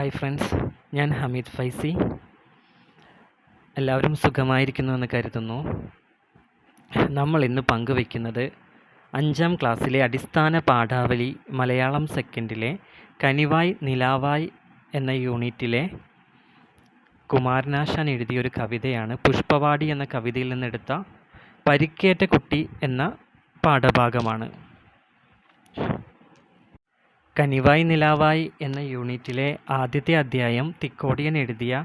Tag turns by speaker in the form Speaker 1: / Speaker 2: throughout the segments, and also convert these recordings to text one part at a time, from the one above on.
Speaker 1: Hi friends ഞാൻ ഹമീദ് ഫൈസി. എല്ലാവരും സുഖമായിരിക്കുന്നു എന്ന് കരുതുന്നു. നമ്മൾ ഇന്ന് പങ്കുവയ്ക്കുന്നത് അഞ്ചാം ക്ലാസ്സിലെ അടിസ്ഥാന പാഠാവലി മലയാളം സെക്കൻഡിലെ കനിവായ് നിലാവായ് എന്ന യൂണിറ്റിലെ കുമാരനാശാൻ എഴുതിയൊരു കവിതയാണ് പുഷ്പവാടി എന്ന കവിതയിൽ നിന്നെടുത്ത പരിക്കേറ്റ കുട്ടി എന്ന പാഠഭാഗമാണ്. കനിവായ് നിലാവായി എന്ന യൂണിറ്റിലെ ആദ്യത്തെ അധ്യായം തിക്കോടിയൻ എഴുതിയ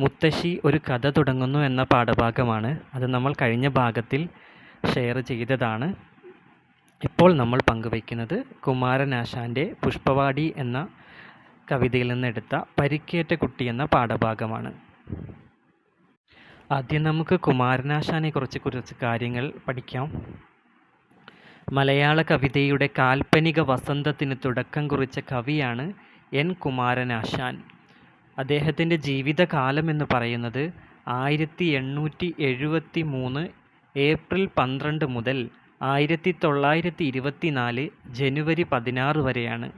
Speaker 1: മുത്തശ്ശി ഒരു കഥ തുടങ്ങുന്നു എന്ന പാഠഭാഗമാണ്. അത് നമ്മൾ കഴിഞ്ഞ ഭാഗത്തിൽ ഷെയർ ചെയ്തതാണ്. ഇപ്പോൾ നമ്മൾ പങ്കുവയ്ക്കുന്നത് കുമാരനാശാന്റെ പുഷ്പവാടി എന്ന കവിതയിൽ നിന്നെടുത്ത പരിക്കേറ്റ കുട്ടി എന്ന പാഠഭാഗമാണ്. ആദ്യം നമുക്ക് കുമാരനാശാനെ കുറിച്ച് കുറച്ച് കാര്യങ്ങൾ പഠിക്കാം. മലയാള കവിതയുടെ കാൽപ്പനിക വസന്തത്തിന് തുടക്കം കുറിച്ച കവിയാണ് എൻ. കുമാരനാശാൻ അദ്ദേഹത്തിന്റെ ജീവിതകാലം എന്ന് പറയുന്നത് ആയിരത്തി എണ്ണൂറ്റി എഴുപത്തി മൂന്ന് ഏപ്രിൽ പന്ത്രണ്ട് മുതൽ ആയിരത്തി തൊള്ളായിരത്തി ഇരുപത്തി നാല് ജനുവരി പതിനാറ് വരെയാണ്.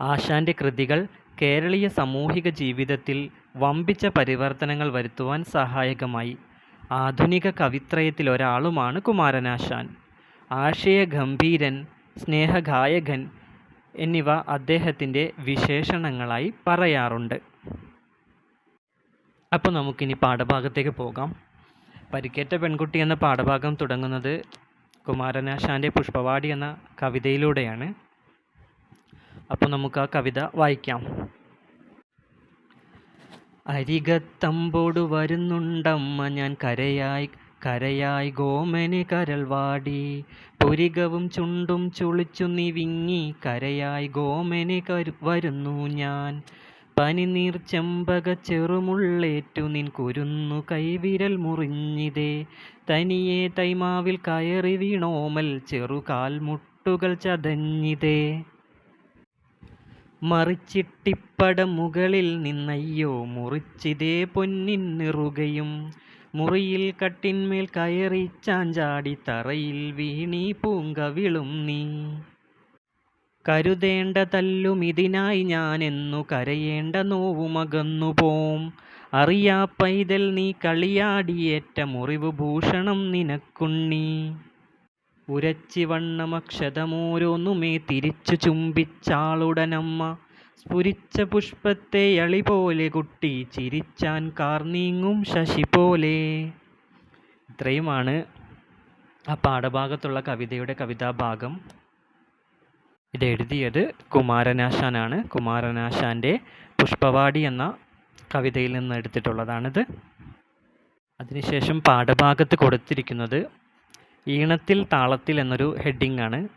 Speaker 1: ആശാന്റെ കൃതികൾ കേരളീയ സാമൂഹിക ജീവിതത്തിൽ വമ്പിച്ച പരിവർത്തനങ്ങൾ വരുത്തുവാൻ സഹായകമായി. ആധുനിക കവിത്രയത്തിലൊരാളുമാണ് കുമാരനാശാൻ ആശയഗംഭീരൻ സ്നേഹഗായകൻ എന്നിവ അദ്ദേഹത്തിന്റെ വിശേഷണങ്ങളായി പറയാറുണ്ട്. അപ്പോൾ നമുക്കിനി പാഠഭാഗത്തേക്ക് പോകാം. പരിക്കേറ്റ പെൺകുട്ടി എന്ന പാഠഭാഗം തുടങ്ങുന്നത് കുമാരനാശാന്റെ പുഷ്പവാടി എന്ന കവിതയിലൂടെയാണ്. അപ്പോൾ നമുക്ക് ആ കവിത വായിക്കാം. അരികത്തമ്പോട് വരുന്നുണ്ടമ്മ ഞാൻ കരയായി കരയായി ഗോമന് കരൾവാടി പുരികവും ചുണ്ടും ചുളിച്ചു നിവിങ്ങി കരയായി ഗോമന് കരു വരുന്നു ഞാൻ. പനിനീർ ചെമ്പക ചെറുമുള്ളേറ്റു നിൻ കുരുന്നു കൈവിരൽ മുറിഞ്ഞിതേ. തനിയെ തൈമാവിൽ കയറി വീണോമൽ ചെറുകാൽ മുട്ടുകൾ ചതഞ്ഞിതേ. മറിച്ചിട്ടിപ്പട മുകളിൽ നിന്നയ്യോ മുറിച്ചിതേ പൊന്നിൻ നിറുകയും. മുറിയിൽ കട്ടിന്മേൽ കയറി ചാഞ്ചാടി തറയിൽ വീണീ പൂങ്കവിളും നീ. കരുതേണ്ട തല്ലും ഇതിനായി ഞാനെന്നു കരയേണ്ട നോവുമകന്നു പോം. അറിയാ പൈതൽ നീ കളിയാടിയേറ്റ മുറിവ് ഭൂഷണം നിനക്കുണ്ണി. ഉരച്ചി വണ്ണമക്ഷതമോരോന്നുമേ തിരിച്ചു ചുംബിച്ചാളുടനമ്മ. സ്ഫുരിച്ച പുഷ്പത്തെ അളി പോലെ കുട്ടി ചിരിച്ചാൻ കാർ നീങ്ങും ശശി പോലെ. ഇത്രയുമാണ് ആ പാഠഭാഗത്തുള്ള കവിതയുടെ കവിതാഭാഗം. ഇത് എഴുതിയത് കുമാരനാശാനാണ്. കുമാരനാശാന്റെ പുഷ്പവാടി എന്ന കവിതയിൽ നിന്ന് എടുത്തിട്ടുള്ളതാണിത്. അതിനുശേഷം പാഠഭാഗത്ത് കൊടുത്തിരിക്കുന്നത് ഈണത്തിൽ താളത്തിൽ എന്നൊരു ഹെഡിങ് ആണ്.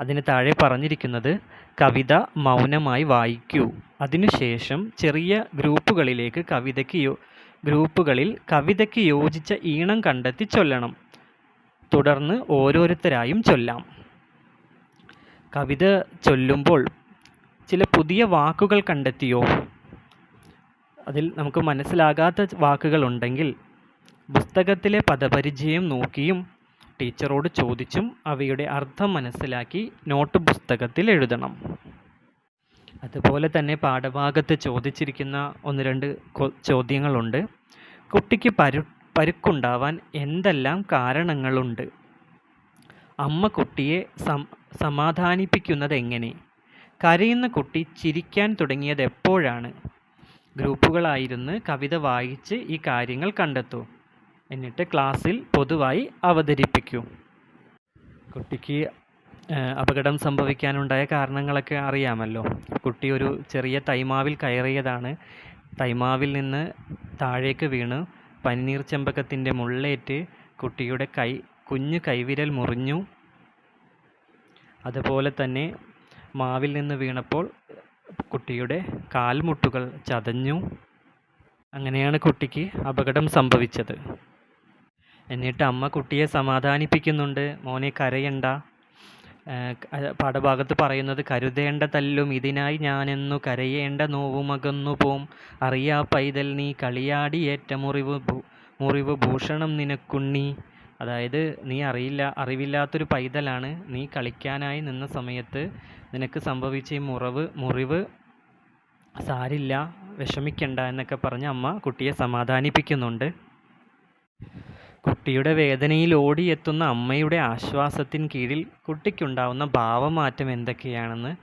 Speaker 1: അതിന് താഴെ പറഞ്ഞിരിക്കുന്നത് കവിത മൗനമായി വായിക്കൂ. അതിനുശേഷം ചെറിയ ഗ്രൂപ്പുകളിലേക്ക് കവിതയ്ക്ക് ഗ്രൂപ്പുകളിൽ കവിതയ്ക്ക് യോജിച്ച ഈണം കണ്ടെത്തി ചൊല്ലണം. തുടർന്ന് ഓരോരുത്തരായും ചൊല്ലാം. കവിത ചൊല്ലുമ്പോൾ ചില പുതിയ വാക്കുകൾ കണ്ടെത്തിയോ? അതിൽ നമുക്ക് മനസ്സിലാകാത്ത വാക്കുകളുണ്ടെങ്കിൽ പുസ്തകത്തിലെ പദപരിചയം നോക്കിയും ടീച്ചറോട് ചോദിച്ചും അവയുടെ അർത്ഥം മനസ്സിലാക്കി നോട്ട് പുസ്തകത്തിൽ എഴുതണം. അതുപോലെ തന്നെ പാഠഭാഗത്ത് ചോദിച്ചിരിക്കുന്ന ഒന്ന് രണ്ട് ചോദ്യങ്ങളുണ്ട്. കുട്ടിക്ക് പരു പരുക്കുണ്ടാവാൻ എന്തെല്ലാം കാരണങ്ങളുണ്ട്? അമ്മ കുട്ടിയെ സമാധാനിപ്പിക്കുന്നത് എങ്ങനെ? കരയുന്ന കുട്ടി ചിരിക്കാൻ തുടങ്ങിയത് എപ്പോഴാണ്? ഗ്രൂപ്പുകളായിരുന്ന് കവിത വായിച്ച് ഈ കാര്യങ്ങൾ കണ്ടെത്തൂ. എന്നിട്ട് ക്ലാസ്സിൽ പൊതുവായി അവതരിപ്പിക്കൂ. കുട്ടിക്ക് അപകടം സംഭവിക്കാനുണ്ടായ കാരണങ്ങളൊക്കെ അറിയാമല്ലോ. കുട്ടി ഒരു ചെറിയ തൈമാവിൽ കയറിയതാണ്. തൈമാവിൽ നിന്ന് താഴേക്ക് വീണ് പനിനീർ ചെമ്പകത്തിന്റെ മുള്ളേറ്റ് കുട്ടിയുടെ കൈ കുഞ്ഞു കൈവിരൽ മുറിഞ്ഞു. അതുപോലെ തന്നെ മാവിൽ നിന്ന് വീണപ്പോൾ കുട്ടിയുടെ കാൽമുട്ടുകൾ ചതഞ്ഞു. അങ്ങനെയാണ് കുട്ടിക്ക് അപകടം സംഭവിച്ചത്. എന്നിട്ട് അമ്മ കുട്ടിയെ സമാധാനിപ്പിക്കുന്നുണ്ട്. മോനെ കരയണ്ട. പാഠഭാഗത്ത് പറയുന്നത് കരുതേണ്ട തല്ലും ഇതിനായി ഞാനെന്നു കരയേണ്ട നോവുമകന്നു പോം. അറിയാ പൈതൽ നീ കളിയാടിയേറ്റ മുറിവ് മുറിവ് ഭൂഷണം നിനക്കുണ്ണി. അതായത് നീ അറിയില്ല അറിവില്ലാത്തൊരു പൈതലാണ് നീ കളിക്കാനായി നിന്ന സമയത്ത് നിനക്ക് സംഭവിച്ച ഈ മുറിവ് മുറിവ് സാരില്ല വിഷമിക്കണ്ട എന്നൊക്കെ പറഞ്ഞ് അമ്മ കുട്ടിയെ സമാധാനിപ്പിക്കുന്നുണ്ട്. കുട്ടിയുടെ വേദനയിൽ ഓടിയെത്തുന്ന അമ്മയുടെ ആശ്വാസത്തിന് കീഴിൽ കുട്ടിക്കുണ്ടാവുന്ന ഭാവമാറ്റം എന്തൊക്കെയാണെന്ന്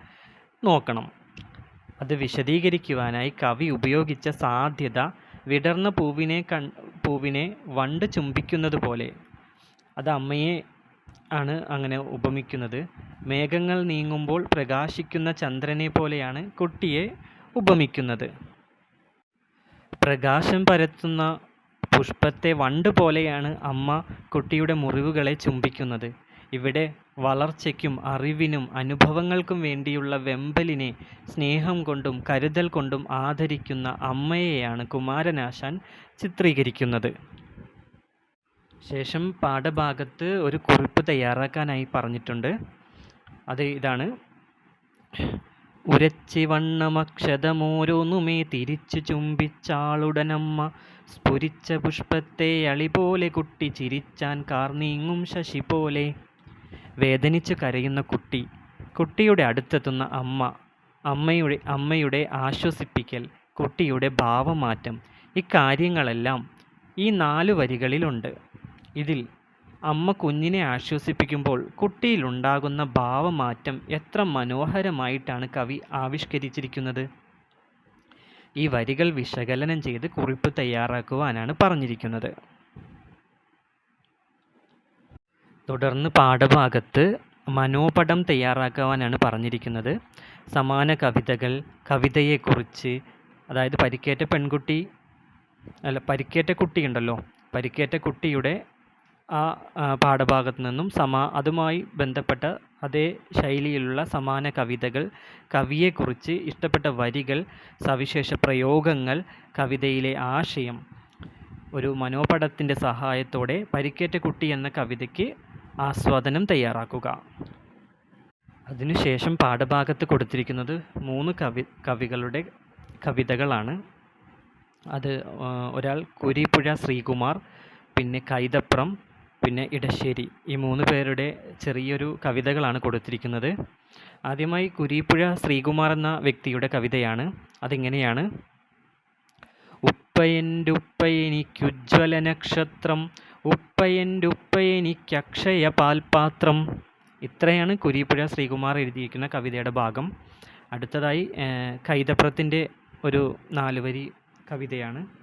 Speaker 1: നോക്കണം. അത് വിശദീകരിക്കുവാനായി കവി ഉപയോഗിച്ച സാധ്യത വിടർന്ന പൂവിനെ കൺ പൂവിനെ വണ്ട് ചുംബിക്കുന്നത് പോലെ. അത് അമ്മയെ ആണ് അങ്ങനെ ഉപമിക്കുന്നത്. മേഘങ്ങൾ നീങ്ങുമ്പോൾ പ്രകാശിക്കുന്ന ചന്ദ്രനെ പോലെയാണ് കുട്ടിയെ ഉപമിക്കുന്നത്. പ്രകാശം പരത്തുന്ന പുഷ്പത്തെ വണ്ട് പോലെയാണ് അമ്മ കുട്ടിയുടെ മുറിവുകളെ ചുംബിക്കുന്നത്. ഇവിടെ വളർച്ചയ്ക്കും അറിവിനും അനുഭവങ്ങൾക്കും വേണ്ടിയുള്ള വെമ്പലിനെ സ്നേഹം കൊണ്ടും കരുതൽ കൊണ്ടും ആദരിക്കുന്ന അമ്മയെയാണ് കുമാരനാശാൻ ചിത്രീകരിക്കുന്നത്. ശേഷം പാഠഭാഗത്ത് ഒരു കുറിപ്പ് തയ്യാറാക്കാനായി പറഞ്ഞിട്ടുണ്ട്. അത് ഇതാണ്. ഉരച്ചി വണ്ണമക്ഷതമോരോന്നുമേ തിരിച്ചു ചുംബിച്ചാളുടനമ്മ സ്ഫുരിച്ച പുഷ്പത്തെ അളിപോലെ കുട്ടി ചിരിച്ചാൻ കാർനീങ്ങും ശശി പോലെ. വേദനിച്ചു കരയുന്ന കുട്ടി കുട്ടിയുടെ അടുത്തെത്തുന്ന അമ്മ അമ്മയുടെ അമ്മയുടെ ആശ്വസിപ്പിക്കൽ കുട്ടിയുടെ ഭാവമാറ്റം ഇക്കാര്യങ്ങളെല്ലാം ഈ നാല് വരികളിലുണ്ട്. ഇതിൽ അമ്മ കുഞ്ഞിനെ ആശ്വസിപ്പിക്കുമ്പോൾ കുട്ടിയിലുണ്ടാകുന്ന ഭാവമാറ്റം എത്ര മനോഹരമായിട്ടാണ് കവി ആവിഷ്കരിച്ചിരിക്കുന്നത്. ഈ വരികൾ വിശകലനം ചെയ്ത് കുറിപ്പ് തയ്യാറാക്കുവാനാണ് പറഞ്ഞിരിക്കുന്നത്. തുടർന്ന് പാഠഭാഗത്ത് മനോപടം തയ്യാറാക്കുവാനാണ് പറഞ്ഞിരിക്കുന്നത്. സമാന കവിതകൾ കവിതയെക്കുറിച്ച് അതായത് പരിക്കേറ്റ പെൺകുട്ടി അല്ല പരിക്കേറ്റ കുട്ടിയുണ്ടല്ലോ പരിക്കേറ്റ കുട്ടിയുടെ ആ പാഠഭാഗത്ത് നിന്നും അതുമായി ബന്ധപ്പെട്ട അതേ ശൈലിയിലുള്ള സമാന കവിതകൾ കവിയെക്കുറിച്ച് ഇഷ്ടപ്പെട്ട വരികൾ സവിശേഷ പ്രയോഗങ്ങൾ കവിതയിലെ ആശയം ഒരു മനോപടത്തിന്റെ സഹായത്തോടെ പരിക്കേറ്റ കുട്ടി എന്ന കവിതയ്ക്ക് ആസ്വാദനം തയ്യാറാക്കുക. അതിനുശേഷം പാഠഭാഗത്ത് കൊടുത്തിരിക്കുന്നത് മൂന്ന് കവി കവികളുടെ കവിതകളാണ്. അത് ഒരാൾ കുരിപ്പുഴ ശ്രീകുമാർ പിന്നെ കൈതപ്രം പിന്നെ ഇടശ്ശേരി. ഈ മൂന്ന് പേരുടെ ചെറിയൊരു കവിതകളാണ് കൊടുത്തിരിക്കുന്നത്. ആദ്യമായി കുരീപ്പുഴ ശ്രീകുമാർ എന്ന വ്യക്തിയുടെ കവിതയാണ്. അതിങ്ങനെയാണ്? ഉപ്പയന്റുപ്പയെനിക്കുജ്വല നക്ഷത്രം ഉപ്പയന്റെ ഉപ്പയെനിക്കക്ഷയ പാൽപാത്രം ഇത്രയാണ് കുരീപ്പുഴ ശ്രീകുമാർ എഴുതിയിരിക്കുന്ന കവിതയുടെ ഭാഗം. അടുത്തതായി കൈതപ്രത്തിന്റെ ഒരു നാലുവരി കവിതയാണ്.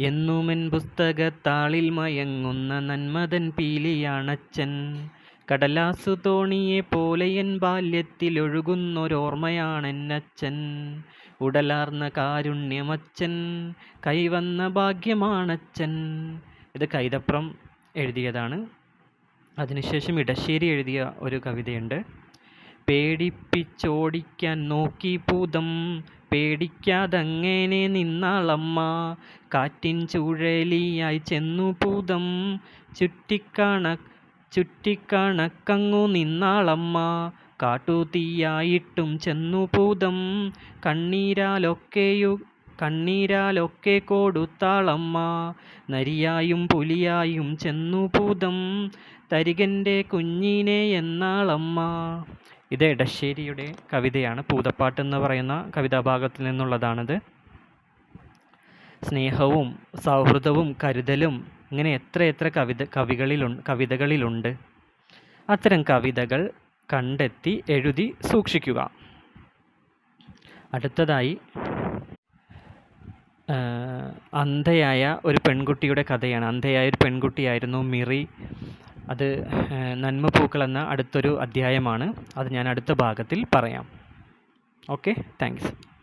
Speaker 1: എന്നുമെൻ പുസ്തകത്താളിൽ മയങ്ങുന്ന നന്മതൻ പീലിയാണച്ചൻ. കടലാസു തോണിയെ പോലെ എൻ ബാല്യത്തിലൊഴുകുന്നൊരോർമ്മയാണെന്നച്ഛൻ ഉടലാർന്ന കാരുണ്യമച്ചൻ കൈവന്ന ഭാഗ്യമാണച്ചൻ. ഇത് കൈതപ്രം എഴുതിയതാണ്. അതിനുശേഷം ഇടശ്ശേരി എഴുതിയ ഒരു കവിതയുണ്ട്. പേടിപ്പിച്ചോടിക്കാൻ നോക്കി പൂതം പേടിക്കാതങ്ങനെ നിന്നാളമ്മ? കാറ്റിൻ ചുഴലിയായി ചെന്നു പൂതം ചുറ്റിക്കണ ചുറ്റിക്കണക്കങ്ങു നിന്നാളമ്മ. കാട്ടുതീയായിട്ടും ചെന്നു പൂതം കണ്ണീരാലൊക്കെയു കണ്ണീരാലൊക്കെ കൊടുത്താളമ്മ. നരിയായും പുലിയായും ചെന്നു പൂതം തരികന്റെ കുഞ്ഞിനെ എന്നാളമ്മ? ഇത് എടശ്ശേരിയുടെ കവിതയാണ്. പൂതപ്പാട്ട് എന്ന് പറയുന്ന കവിതാഭാഗത്തിൽ നിന്നുള്ളതാണിത്. സ്നേഹവും സൗഹൃദവും കരുതലും ഇങ്ങനെ എത്ര എത്ര കവിത കവികളിലു കവിതകളിലുണ്ട്. അത്തരം കവിതകൾ കണ്ടെത്തി എഴുതി സൂക്ഷിക്കുക. അടുത്തതായി അന്ധയായ ഒരു പെൺകുട്ടിയുടെ കഥയാണ്. അന്ധയായ ഒരു പെൺകുട്ടിയായിരുന്നു മിറി. അത് നന്മ പൂക്കൾ എന്ന അടുത്തൊരു അധ്യായമാണ്. അത് ഞാൻ അടുത്ത ഭാഗത്തിൽ പറയാം. ഓക്കെ? താങ്ക്സ്.